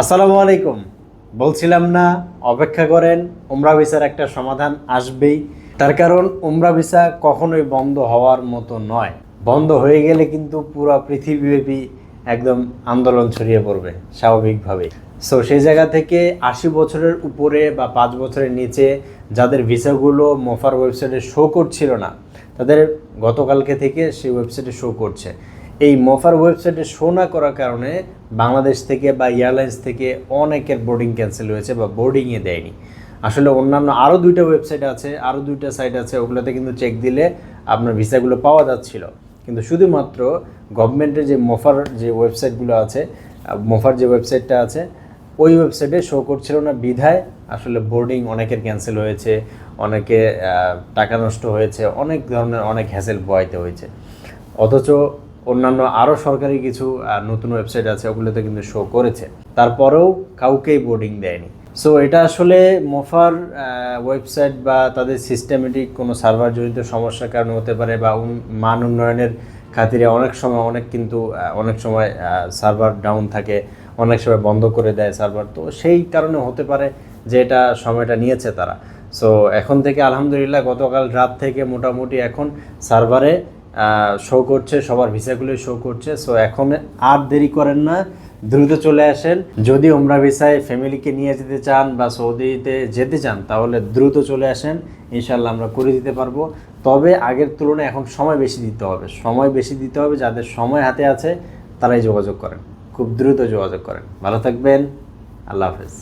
আসসালামু আলাইকুম। বলছিলাম না, অপেক্ষা করেন, উমরা ভিসার একটা সমাধান আসবেই। তার কারণ, উমরা ভিসা কখনোই বন্ধ হওয়ার মতো নয়। বন্ধ হয়ে গেলে কিন্তু পুরো পৃথিবীব্যাপী একদম আন্দোলন ছড়িয়ে পড়বে, স্বাভাবিকভাবেই। সো সেই জায়গা থেকে আশি বছরের উপরে বা পাঁচ বছরের নিচে যাদের ভিসাগুলো মোফার ওয়েবসাইটে শো করছিল না, তাদের গতকালকে থেকে সেই ওয়েবসাইটে শো করছে। এই মফার ওয়েবসাইটে শো না করার কারণে বাংলাদেশ থেকে বা এয়ারলাইন্স থেকে অনেকের বোর্ডিং ক্যান্সেল হয়েছে বা বোর্ডিংয়ে দেয়নি। আসলে অন্যান্য আরও দুইটা ওয়েবসাইট আছে আরও দুইটা সাইট আছে, ওগুলোতে কিন্তু চেক দিলে আপনার ভিসাগুলো পাওয়া যাচ্ছিল। কিন্তু শুধুমাত্র গভর্নমেন্টের যে মফার যে ওয়েবসাইটগুলো আছে মফার যে ওয়েবসাইটটা আছে, ওই ওয়েবসাইটে শো করছিল না বিধায় আসলে বোর্ডিং অনেকের ক্যান্সেল হয়েছে, অনেকে টাকা নষ্ট হয়েছে, অনেক ধরনের অনেক হ্যাসেল বয়াইতে হয়েছে। অথচ অন্যান্য আরও সরকারি কিছু নতুন ওয়েবসাইট আছে, ওগুলোতে কিন্তু শো করেছে। তারপরেও কাউকেই বোর্ডিং দেয়নি। সো এটা আসলে মোফার ওয়েবসাইট বা তাদের সিস্টেমেটিক কোনো সার্ভার জড়িত সমস্যার কারণে হতে পারে বা মান উন্নয়নের খাতিরে অনেক সময় অনেক কিন্তু অনেক সময় সার্ভার ডাউন থাকে, অনেক সময় বন্ধ করে দেয় সার্ভার তো সেই কারণে হতে পারে যে এটা সময়টা নিয়েছে তারা। সো এখন থেকে আলহামদুলিল্লাহ গতকাল রাত থেকে মোটামুটি এখন সার্ভারে শো করছে, সবার ভিসাগুলোই শো করছে। সো এখন আর দেরি করেন না, দ্রুত চলে আসেন। যদি ওমরা ভিসায় ফ্যামিলিকে নিয়ে যেতে চান বা সৌদিতে যেতে চান, তাহলে দ্রুত চলে আসেন। ইনশাল্লাহ আমরা করে দিতে পারব। তবে আগের তুলনায় এখন সময় বেশি দিতে হবে। সময় বেশি দিতে হবে, যাদের সময় হাতে আছে, তারাই যোগাযোগ করেন। খুব দ্রুত যোগাযোগ করেন। ভালো থাকবেন। আল্লাহ হাফেজ।